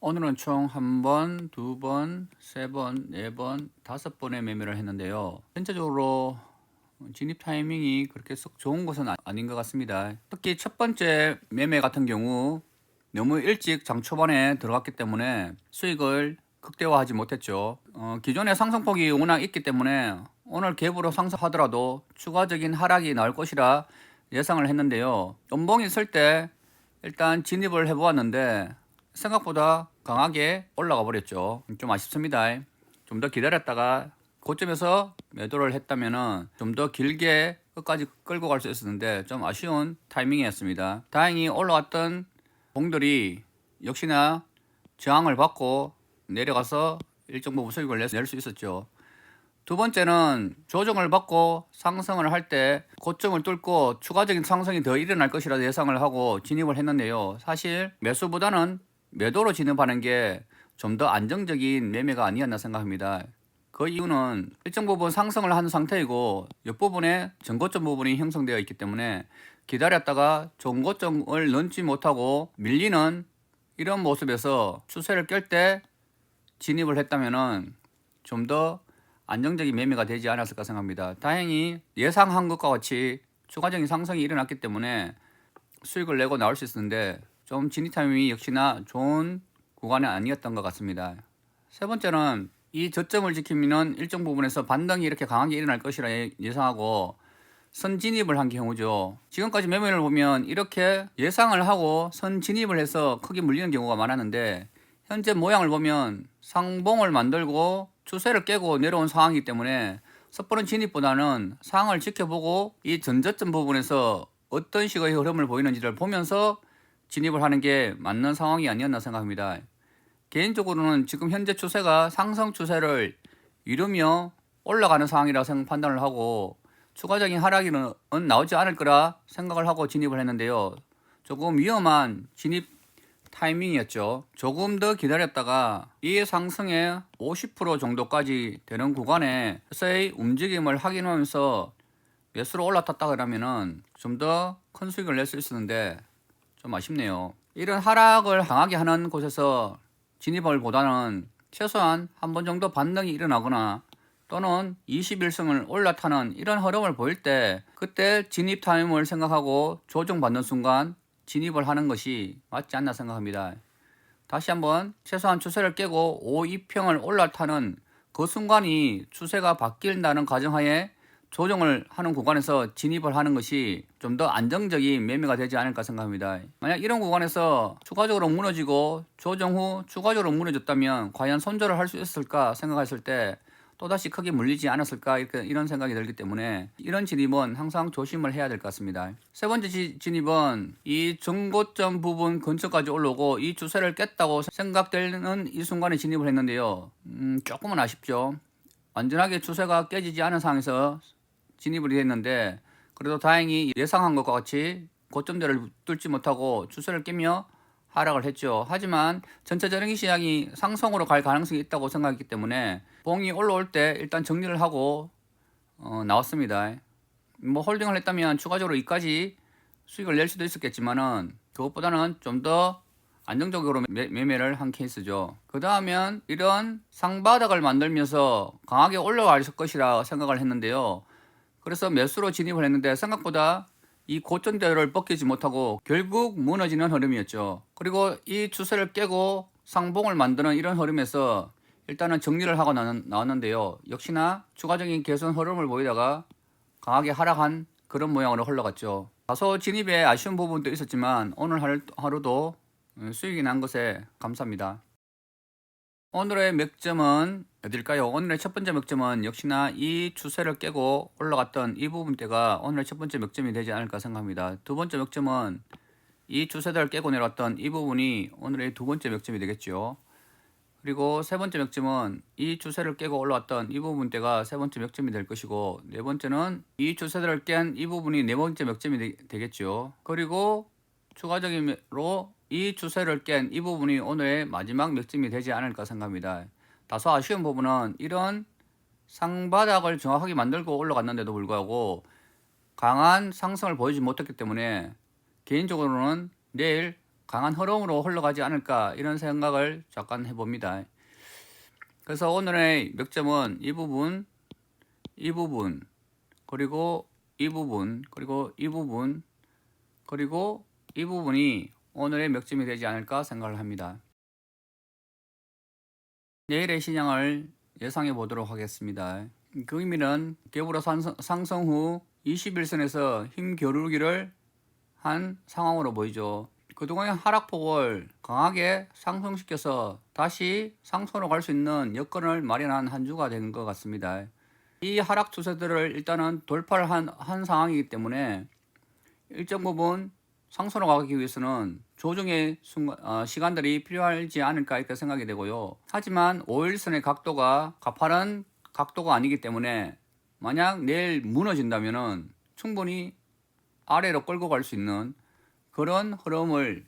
오늘은 총 한 번, 두 번, 세 번, 네 번, 다섯 번의 매매를 했는데요. 전체적으로 진입 타이밍이 그렇게 썩 좋은 것은 아- 아닌 것 같습니다. 특히 첫 번째 매매 같은 경우 너무 일찍 장 초반에 들어갔기 때문에 수익을 극대화하지 못했죠. 어, 기존의 상승폭이 워낙 있기 때문에 오늘 갭으로 상승하더라도 추가적인 하락이 나올 것이라 예상을 했는데요. 연봉이 있을 때 일단 진입을 해보았는데 생각보다 강하게 올라가 버렸죠. 좀 아쉽습니다. 좀 더 기다렸다가 고점에서 매도를 했다면은 좀더 길게 끝까지 끌고 갈 수 있었는데 좀 아쉬운 타이밍이었습니다. 다행히 올라왔던 봉들이 역시나 저항을 받고 내려가서 일정 부분 수익을 낼 수 있었죠. 두 번째는 조정을 받고 상승을 할 때 고점을 뚫고 추가적인 상승이 더 일어날 것이라 예상을 하고 진입을 했는데요. 사실 매수보다는 매도로 진입하는 게 좀 더 안정적인 매매가 아니었나 생각합니다. 그 이유는 일정 부분 상승을 한 상태이고 옆부분에 전고점 부분이 형성되어 있기 때문에 기다렸다가 전고점을 넘지 못하고 밀리는 이런 모습에서 추세를 깰 때 진입을 했다면은 좀더 안정적인 매매가 되지 않았을까 생각합니다. 다행히 예상한 것과 같이 추가적인 상승이 일어났기 때문에 수익을 내고 나올 수 있었는데 좀 진입 타이밍이 역시나 좋은 구간이 아니었던 것 같습니다. 세 번째는 이 저점을 지키면 일정 부분에서 반등이 이렇게 강하게 일어날 것이라 예- 예상하고 선 진입을 한 경우죠. 지금까지 매매를 보면 이렇게 예상을 하고 선 진입을 해서 크게 물리는 경우가 많았는데 현재 모양을 보면 상봉을 만들고 추세를 깨고 내려온 상황이기 때문에 섣부른 진입보다는 상황을 지켜보고 이 전저점 부분에서 어떤 식의 흐름을 보이는지를 보면서 진입을 하는 게 맞는 상황이 아니었나 생각합니다. 개인적으로는 지금 현재 추세가 상승 추세를 이루며 올라가는 상황이라고 생각 판단을 하고 추가적인 하락은 나오지 않을 거라 생각을 하고 진입을 했는데요. 조금 위험한 진입 타이밍이었죠. 조금 더 기다렸다가 이 상승의 50% 정도까지 되는 구간에서의 움직임을 확인하면서 매수로 올라탔다 그러면은 좀 더 큰 수익을 낼 수 있었는데 좀 아쉽네요. 이런 하락을 강하게 하는 곳에서 진입을 보다는 최소한 한 번 정도 반등이 일어나거나 또는 21승을 올라타는 이런 흐름을 보일 때 그때 진입 타임을 생각하고 조정받는 순간 진입을 하는 것이 맞지 않나 생각합니다. 다시 한번 최소한 추세를 깨고 5, 2평을 올라타는 그 순간이 추세가 바뀐다는 가정하에 조정을 하는 구간에서 진입을 하는 것이 좀 더 안정적인 매매가 되지 않을까 생각합니다. 만약 이런 구간에서 추가적으로 무너지고 조정 후 추가적으로 무너졌다면 과연 손절을 할 수 있을까 생각했을 때 또다시 크게 물리지 않았을까 이렇게 이런 생각이 들기 때문에 이런 진입은 항상 조심을 해야 될 것 같습니다. 세 번째 지- 진입은 이 정고점 부분 근처까지 올라오고 이 추세를 깼다고 생각되는 이 순간에 진입을 했는데요. 음, 조금은 아쉽죠. 완전하게 추세가 깨지지 않은 상황에서 진입을 했는데 그래도 다행히 예상한 것과 같이 고점대를 뚫지 못하고 추세를 깨며 하락을 했죠. 하지만 전체적인 시장이 상승으로 갈 가능성이 있다고 생각했기 때문에 봉이 올라올 때 일단 정리를 하고 어, 나왔습니다. 뭐 홀딩을 했다면 추가적으로 이까지 수익을 낼 수도 있었겠지만은 그것보다는 좀 더 안정적으로 매, 매매를 한 케이스죠. 그 다음엔 이런 상바닥을 만들면서 강하게 올라갈 것이라 생각을 했는데요. 그래서 매수로 진입을 했는데 생각보다 이 고점대를 벗기지 못하고 결국 무너지는 흐름이었죠. 그리고 이 추세를 깨고 상봉을 만드는 이런 흐름에서 일단은 정리를 하고 나- 나왔는데요. 역시나 추가적인 개선 흐름을 보이다가 강하게 하락한 그런 모양으로 흘러갔죠. 다소 진입에 아쉬운 부분도 있었지만 오늘 하루- 하루도 음, 수익이 난 것에 감사합니다. 오늘의 맥점은 어딜까요? 오늘의 첫 번째 맥점은 역시나 이 추세를 깨고 올라갔던 이 부분대가 오늘의 첫 번째 맥점이 되지 않을까 생각합니다. 두 번째 맥점은 이 추세대를 깨고 내려왔던 이 부분이 오늘의 두 번째 맥점이 되겠죠. 그리고 세 번째 맥점은 이 추세를 깨고 올라왔던 이 부분대가 세 번째 맥점이 될 것이고 네 번째는 이 추세대를 깬 이 부분이 네 번째 맥점이 되, 겠죠 그리고 추가적으로 이 추세를 깬 이 부분이 오늘의 마지막 맥점이 되지 않을까 생각합니다. 다소 아쉬운 부분은 이런 상바닥을 정확하게 만들고 올라갔는데도 불구하고 강한 상승을 보이지 못했기 때문에 개인적으로는 내일 강한 흐름으로 흘러가지 않을까 이런 생각을 잠깐 해봅니다. 그래서 오늘의 맥점은 이 부분, 이 부분, 그리고 이 부분, 그리고 이 부분, 그리고 이 부분이 오늘의 맥점이 되지 않을까 생각을 합니다. 내일의 시장을 예상해 보도록 하겠습니다. 그 의미는 상승, 상승 후 21선에서 힘 겨루기를 한 상황으로 보이죠. 그동안의 하락폭을 강하게 상승시켜서 다시 상승으로 갈 수 있는 여건을 마련한 한 주가 된 것 같습니다. 이 하락 추세들을 일단은 돌파를 한, 한 상황이기 때문에 일정 부분 상승으로 가기 위해서는 조정의 순간, 어, 시간들이 필요하지 않을까 이렇게 생각이 되고요. 하지만 5일선의 각도가 가파른 각도가 아니기 때문에 만약 내일 무너진다면은 충분히 아래로 끌고 갈 수 있는 그런 흐름을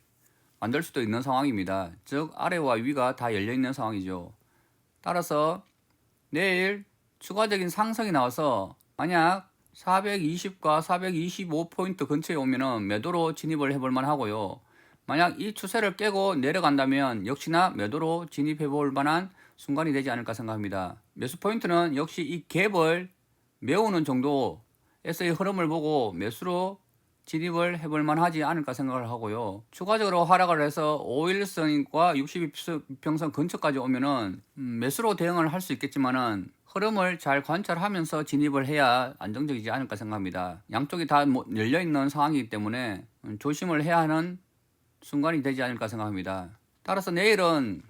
만들 수도 있는 상황입니다. 즉 아래와 위가 다 열려 있는 상황이죠. 따라서 내일 추가적인 상승이 나와서 만약 420과 425포인트 근처에 오면은 매도로 진입을 해볼 만하고요. 만약 이 추세를 깨고 내려간다면 역시나 매도로 진입해 볼 만한 순간이 되지 않을까 생각합니다. 매수 포인트는 역시 이 갭을 메우는 정도 에서의 흐름을 보고 매수로 진입을 해볼 만 하지 않을까 생각을 하고요. 추가적으로 하락을 해서 5일선과 62평선 근처까지 오면은 음, 매수로 대응을 할 수 있겠지만은 흐름을 잘 관찰하면서 진입을 해야 안정적이지 않을까 생각합니다. 양쪽이 다뭐 열려 있는 상황이기 때문에 음, 조심을 해야 하는 순간이 되지 않을까 생각합니다. 따라서 내일은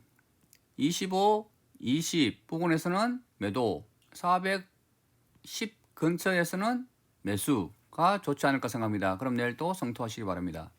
25, 20 부분에서는 매도, 410 근처에서는 매수 가 좋지 않을까 생각합니다. 그럼 내일 또 성토하시기 바랍니다.